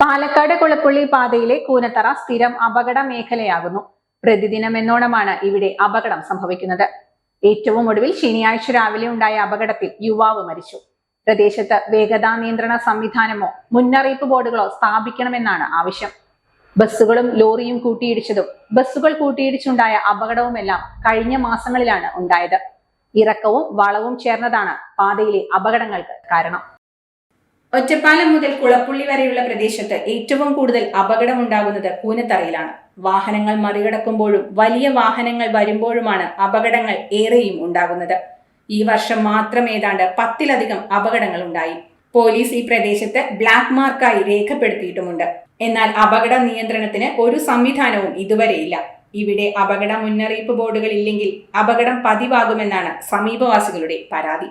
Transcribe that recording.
പാലക്കാട് കുളപ്പുള്ളി പാതയിലെ കൂനത്തറ സ്ഥിരം അപകട മേഖലയാകുന്നു. പ്രതിദിനം എന്നോണമാണ് ഇവിടെ അപകടം സംഭവിക്കുന്നത്. ഏറ്റവും ഒടുവിൽ ശനിയാഴ്ച രാവിലെ ഉണ്ടായ അപകടത്തിൽ യുവാവ് മരിച്ചു. പ്രദേശത്ത് വേഗതാ നിയന്ത്രണ സംവിധാനമോ മുന്നറിയിപ്പ് ബോർഡുകളോ സ്ഥാപിക്കണമെന്നാണ് ആവശ്യം. ബസ്സുകളും ലോറിയും കൂട്ടിയിടിച്ചതും ബസ്സുകൾ കൂട്ടിയിടിച്ചുണ്ടായ അപകടവുമെല്ലാം കഴിഞ്ഞ മാസങ്ങളിലാണ് ഉണ്ടായത്. ഇറക്കവും വളവും ചേർന്നതാണ് പാതയിലെ അപകടങ്ങൾക്ക് കാരണം. ഒറ്റപ്പാലം മുതൽ കുളപ്പുള്ളി വരെയുള്ള പ്രദേശത്ത് ഏറ്റവും കൂടുതൽ അപകടമുണ്ടാകുന്നത് കൂനത്തറയിലാണ്. വാഹനങ്ങൾ മറികടക്കുമ്പോഴും വലിയ വാഹനങ്ങൾ വരുമ്പോഴുമാണ് അപകടങ്ങൾ ഏറെയും ഉണ്ടാകുന്നത്. ഈ വർഷം മാത്രം ഏതാണ്ട് പത്തിലധികം അപകടങ്ങൾ ഉണ്ടായി. പോലീസ് ഈ പ്രദേശത്ത് ബ്ലാക്ക് മാർക്കായി രേഖപ്പെടുത്തിയിട്ടുമുണ്ട്. എന്നാൽ അപകട നിയന്ത്രണത്തിന് ഒരു സംവിധാനവും ഇതുവരെയില്ല ഇവിടെ അപകട മുന്നറിയിപ്പ് ബോർഡുകൾ ഇല്ലെങ്കിൽ അപകടം പതിവാകുമെന്നാണ് സമീപവാസികളുടെ പരാതി.